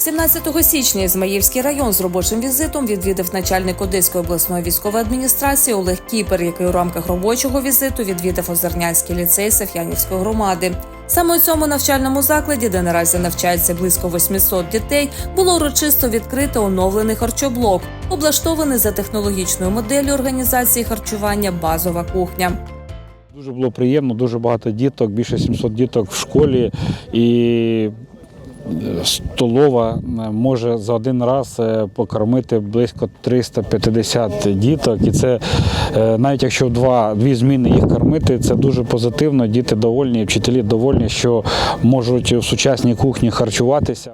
17 січня Ізмаїльський район з робочим візитом відвідав начальник Одеської обласної військової адміністрації Олег Кіпер, який у рамках робочого візиту відвідав Озернянський ліцей Саф'янівської громади. Саме у цьому навчальному закладі, де наразі навчається близько 800 дітей, було урочисто відкрито оновлений харчоблок, облаштований за технологічною моделлю організації харчування базова кухня. Дуже було приємно, дуже багато діток, більше 700 діток в школі і столова е, може за один раз е, покормити близько 350 діток. І це е, навіть якщо два, дві зміни їх кормити, це дуже позитивно. Діти довольні, вчителі довольні, що можуть в сучасній кухні харчуватися.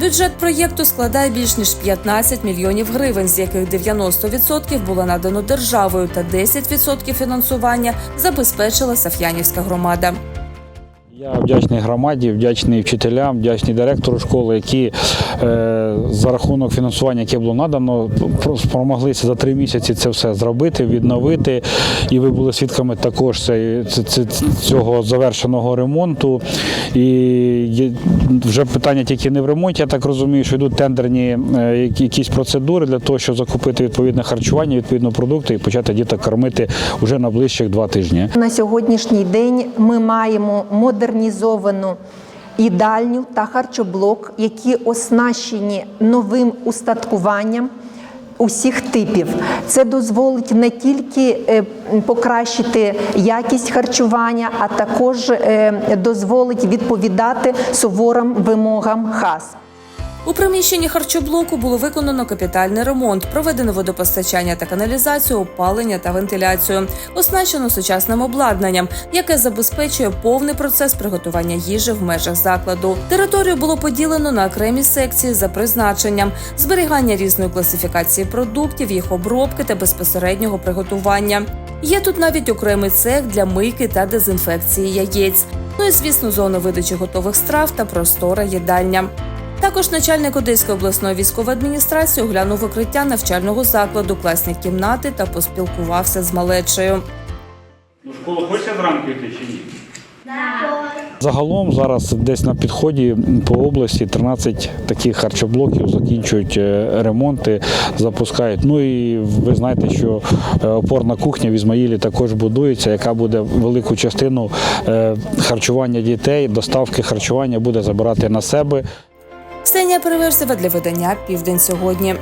Бюджет проєкту складає більш ніж 15 мільйонів гривень, з яких 90% було надано державою, та 10% фінансування забезпечила Саф'янівська громада. Я вдячний громаді, вдячний вчителям, вдячний директору школи, які е, за рахунок фінансування, яке було надано, спромоглися за три місяці це все зробити, відновити. І ви були свідками також цього завершеного ремонту. І вже питання тільки не в ремонті, я так розумію, що йдуть тендерні е, якісь процедури для того, щоб закупити відповідне харчування, відповідно продукти і почати діток кормити вже на ближчих два тижні. На сьогоднішній день ми маємо модернізовану їдальню та харчоблок, які оснащені новим устаткуванням. Усіх типів це дозволить не тільки е, покращити якість харчування, а також е, дозволить відповідати суворим вимогам ХАС. У приміщенні харчоблоку було виконано капітальний ремонт, проведено водопостачання та каналізацію, опалення та вентиляцію, оснащено сучасним обладнанням, яке забезпечує повний процес приготування їжі в межах закладу. Територію було поділено на окремі секції за призначенням, зберігання різної класифікації продуктів, їх обробки та безпосереднього приготування. Є тут навіть окремий цех для мийки та дезінфекції яєць. Ну і звісно, зона видачі готових страв та простора їдальня. Також начальник Одеської обласної військової адміністрації оглянув викриття навчального закладу, класні кімнати та поспілкувався з малечею. Ну, школу хочеться зранку йти чи ні? Загалом зараз десь на підході по області 13 таких харчоблоків закінчують е, ремонти, запускають. Ну і ви знаєте, що е, опорна кухня в Ізмаїлі також будується, яка буде велику частину е, харчування дітей, доставки харчування буде забирати на себе. Ксенія Переверзева для видання Південь сьогодні.